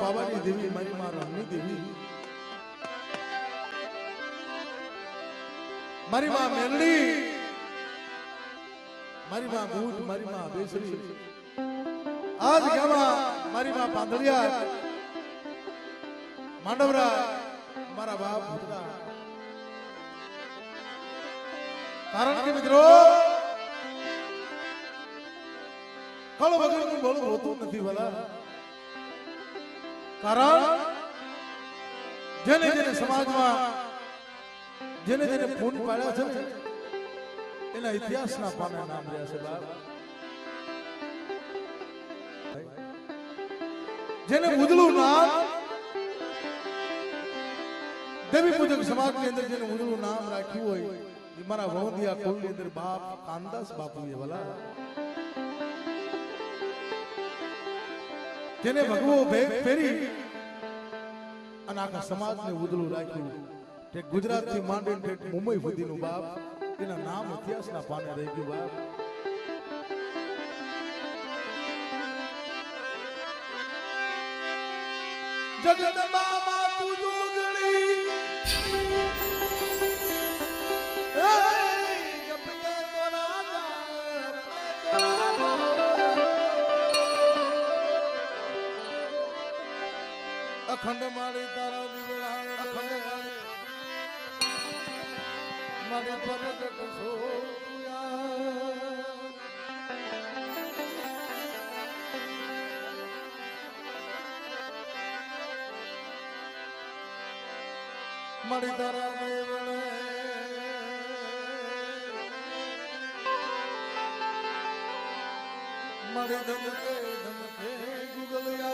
પાવાની દેવી, મારી માં રામની દેવી. મારી માં મેલડી. મારી માં બૂટ, મારી માં બેસરી આજ ગામમાં મારી માં પાંદડિયા. માંડવરા, મારા બાપ ભૂતરા કારણ કે મિત્રો, કળ વગરનું બળું હોતું નથી ભલા. કારણ જેને જેને સમાજમાં જેને જેને ફૂન પાડ્યા છે ને, એના ઇતિહાસના પાને નામ રહ્યા છે બાપ. જેને ઉજળું નામ દેવી પૂજક સમાજની અંદર જેને ઉજળું નામ રાખ્યું હોય મારા મારા કુલની અંદર બાપ કાનદાસ બાપુ એ ભલા જેને ભગવો ભેગ ફેરી અને આખા સમાજને ઉદલું રાખ્યું તે ગુજરાતથી માંડીને મુંબઈ સુધીનું બાપ, એના નામ ઇતિહાસના પાને રહી ગયું બાપ. જગદંબા તું અખંડ મારી તારા દીવડા અખંડ મારી પ્રગટ સોયા મારી તારા દેવળે મારી ધમકે ધમકે ગુગલ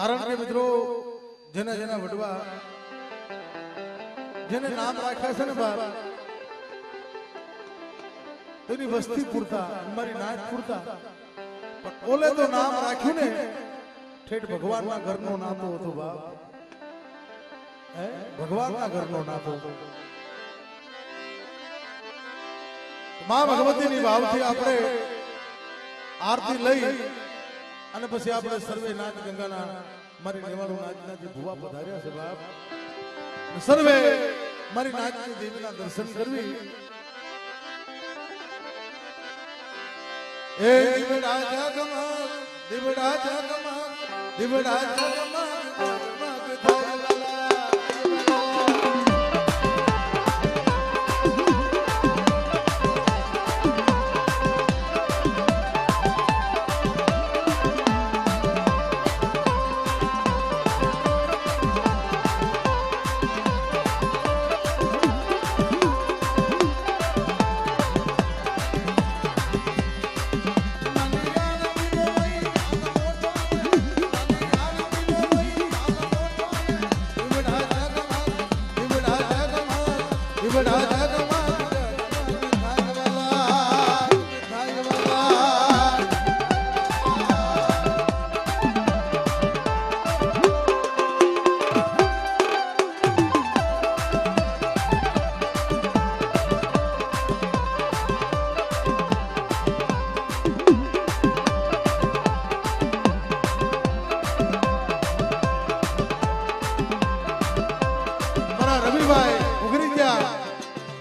કારણ કે મિત્રો, જેના જેના વડવા, જેને નામ રાખ્યા છે ને બાપ, તેની વસ્તી પૂરતા, મારી નાચ પૂરતા. ઓલે તો નામ રાખ્યું ને ઠેઠ ભગવાનના ઘરનો નાતો હતો બાપ. હે? ભગવાનના ઘરનો નાતો મા ભગવતીની ભાવથી આપણે આરતી લઈ અને પછી આપણે સર્વે નાચ ગંગાના મારી નેવાળું નાચના જે ભુવા પધાર્યા છે બાપ સર્વે મારી નાચની દેવીના દર્શન કરવી. એ દીવડા જગમગ દીવડા જગમગ દીવડા જગમગ મારા રવિભાઈ ઉઘરી ગયા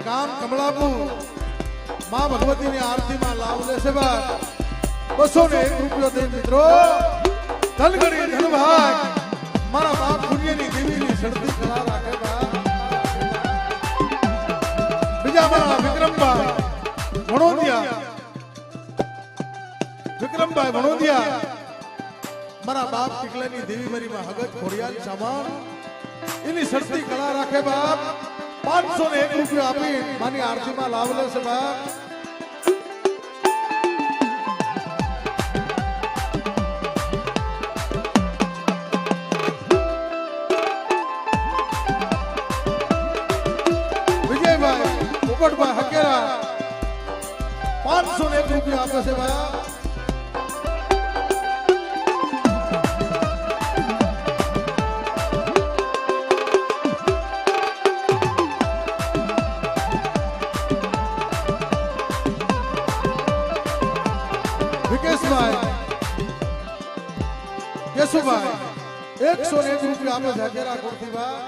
ગામ કમલાપુરમાં ભગવતીની આરતીમાં લાવ લેશે બાદ બસો ને એક રૂપિયો દે મિત્રો. ધનગડી ધનભાગ મારા બાપ પુણ્યની દેવીની શરતી કળા રાખે બાપ બીજા મારા વિક્રમભાઈ વણોદિયા. વિક્રમભાઈ વણોદિયા. મારા બાપ ટીકલાની દેવી મારી માં હગત ખોડિયાલ સામાન इनी सर्दी कला रखे बाप। 501 रुपया आपे मानी आरती मा लावले से बाप। विजय भाई उपट भाई, हकेरा। 501 रुपया आपे से बाप। કેશુભાઈ એકસો ને એક રૂપિયા આપે છે હકેરા કોરથી ભાઈ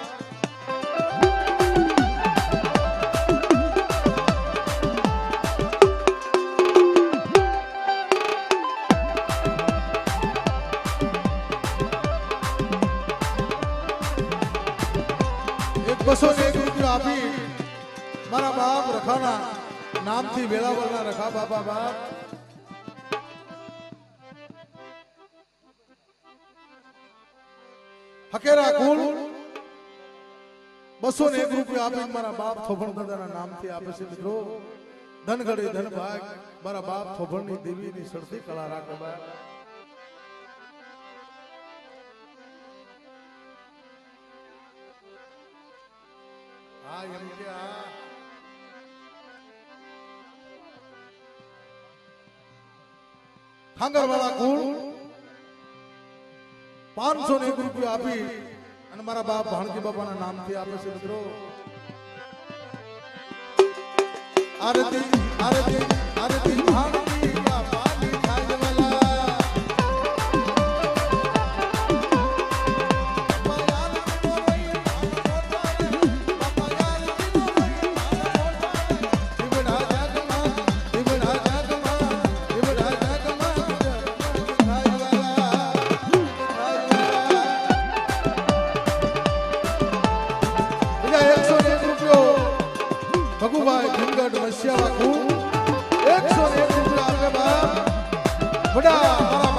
એક બસો ને એક રૂપિયો આપી મારા બાપ રખાના નામથી વેળાવળના રખા બાપા બાપ હકેરા કુલ બસો ને એક રૂપિયા આપી મારા બાપ થોભણ દાદાના નામથી આપે છે મિત્રો ધન ઘડી ધન ભાગ મારા બાપ થોભણની દેવીની સડતી કળા રાખે બાપ હા એમ કે આ ખાંગરવાળા કુળ પાંચસો ને એક રૂપિયા આપી અને મારા બાપ ભાણકી બાપાના નામથી આપે છે મિત્રો. આરતી આરતી આરતી ભાણકી ભગુભાઈ ભીમગઢ વસ્યા કુ એકસો એક રૂપિયા આપે બાપ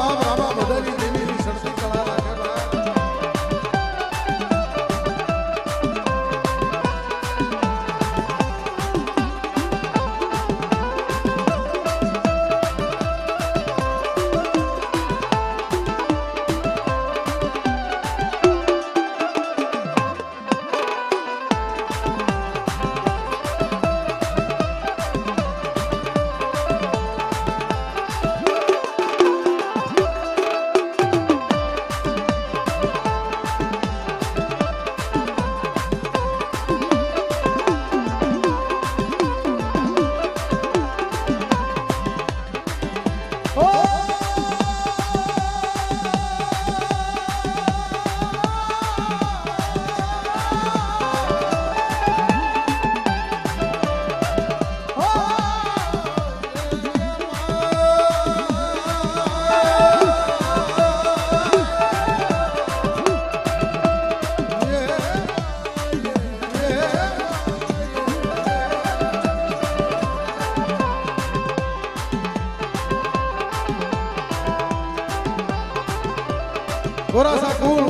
ગોરાસા કુલ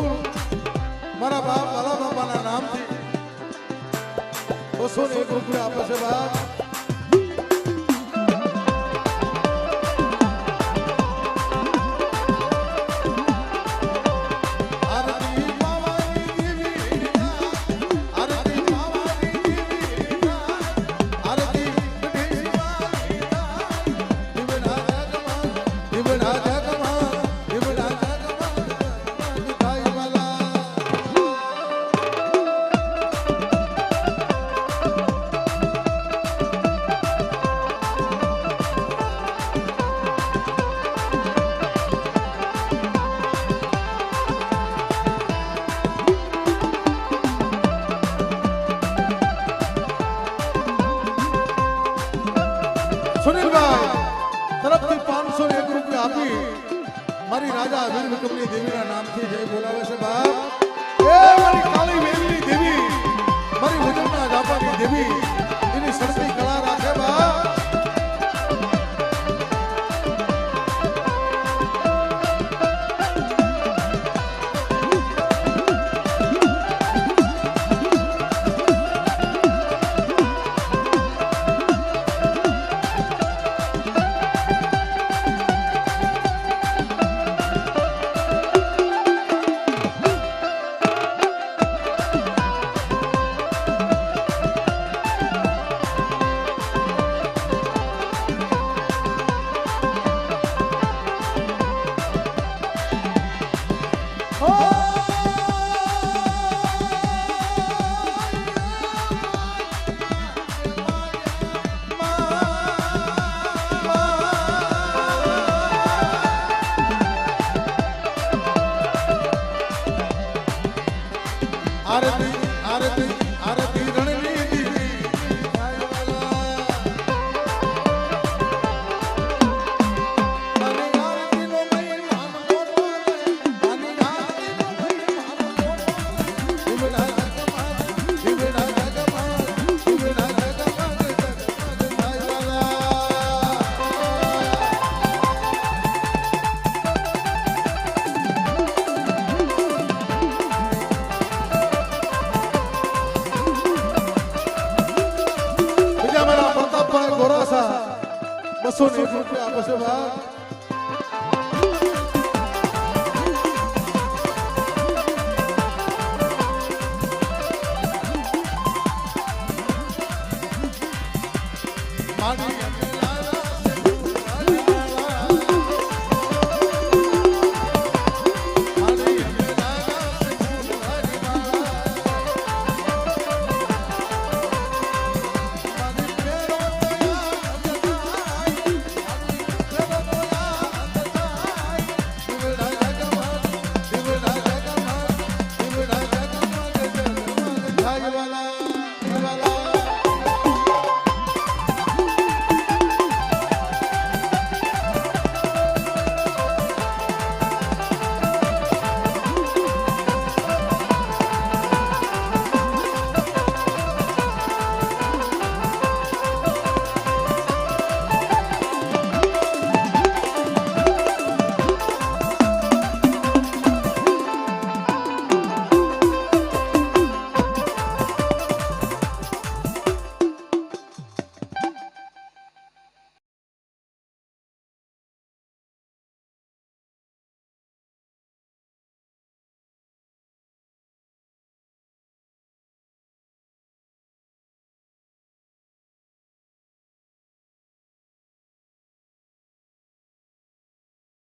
મારા બાપ લાલા બાપાના નામથી બસો ને એક રૂપિયા આપે છે બાપ છે બાપ બસો ને એક રૂપિયા આપે છે બા